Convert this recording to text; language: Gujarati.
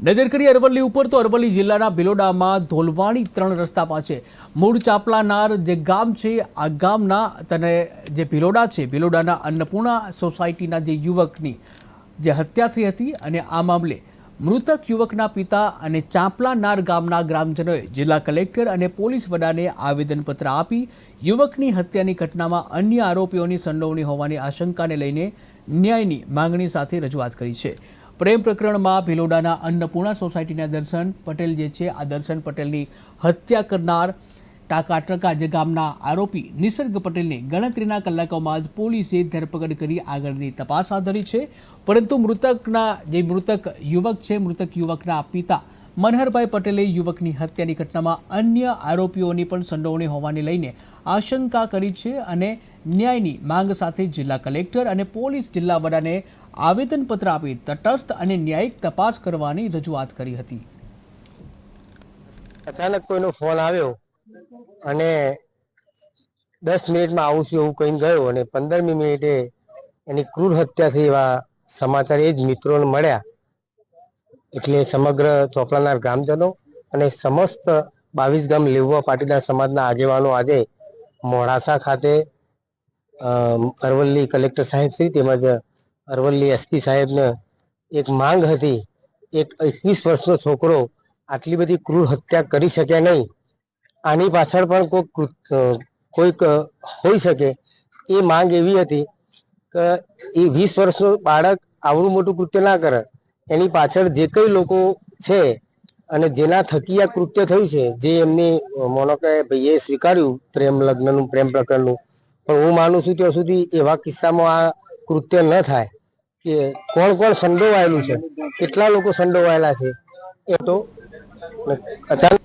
નજર કરીએ અરવલ્લી ઉપર તો અરવલ્લી જિલ્લાના ભિલોડામાં ધોલવાણી ત્રણ રસ્તા પાસે મૂળ ચાપલાનાર જે ગામ છે, આ ગામના તને જે ભિલોડા છે, ભિલોડાના અન્નપૂર્ણા સોસાયટીના જે યુવકની જે હત્યા થઈ હતી અને આ મામલે મૃતક યુવકના પિતા અને ચાંપલાનાર ગામના ગ્રામજનોએ જિલ્લા કલેક્ટર અને પોલીસ વડાને આવેદનપત્ર આપી યુવકની હત્યાની ઘટનામાં અન્ય આરોપીઓની સંડોવણી હોવાની આશંકાને લઈને ન્યાયની માંગણી સાથે રજૂઆત કરી છે. પ્રેમ પ્રકરણમાં ભિલોડાના અન્નપૂર્ણા સોસાયટીના દર્શન પટેલ જે છે, આ દર્શન પટેલની હત્યા કરનાર ટાકા ટકા જે ગામના આરોપી નિસર્ગ પટેલને ગણતરીના કલાકોમાં જ પોલીસે ધરપકડ કરી આગળની તપાસ હાથ ધરી છે. પરંતુ મૃતકના, જે મૃતક યુવક છે, મૃતક યુવકના પિતા મનહરભાઈ પટેલે યુવકની હત્યાની ઘટનામાં અન્ય આરોપીઓની પણ સંડોવણી હોવાને લઈને આશંકા કરી છે અને ન્યાયની માંગ સાથે જિલ્લા કલેક્ટર અને પોલીસ જિલ્લા વડાને આવેદનપત્ર આપી તટસ્થ અને ન્યાયિક તપાસ કરવાની રજૂઆત કરી હતી. અચાનક કોઈનો ફોન આવ્યો અને દસ મિનિટમાં આવું છું એવું કહીને ગયો અને પંદરમી મિનિટે એની ક્રૂર હત્યા થઈ એવા સમાચાર એ જ મિત્રોને મળ્યા. એટલે સમગ્ર ચોપડાના ગ્રામજનો અને સમસ્ત બાવીસ ગામ લેવવા પાટીદાર સમાજના આગેવાનો આજે મોડાસા ખાતે અરવલ્લી કલેક્ટર સાહેબ શ્રી તેમજ અરવલ્લી એસપી સાહેબને એક માંગ હતી, એક એકવીસ વર્ષનો છોકરો આટલી બધી ક્રૂર હત્યા કરી શકે નહીં, આની પાછળ પણ કૃત- કોઈક હોઈ શકે. એ માંગ એવી હતી કે એ વીસ વર્ષનું બાળક આવડું મોટું કૃત્ય ના કરે. એની પાછળ જે કઈ લોકો છે અને જેના થકી આ કૃત્ય થયું છે, જે એમની મોનો કે ભાઈએ સ્વીકાર્યું પ્રેમ લગ્નનું, પ્રેમ પ્રકરણનું, પણ હું માનું છું ત્યાં સુધી એવા કિસ્સામાં આ કૃત્ય ન થાય. કે કોણ કોણ સંડોવાયેલું છે? કેટલા લોકો સંડોવાયેલા છે? એ તો અચાનક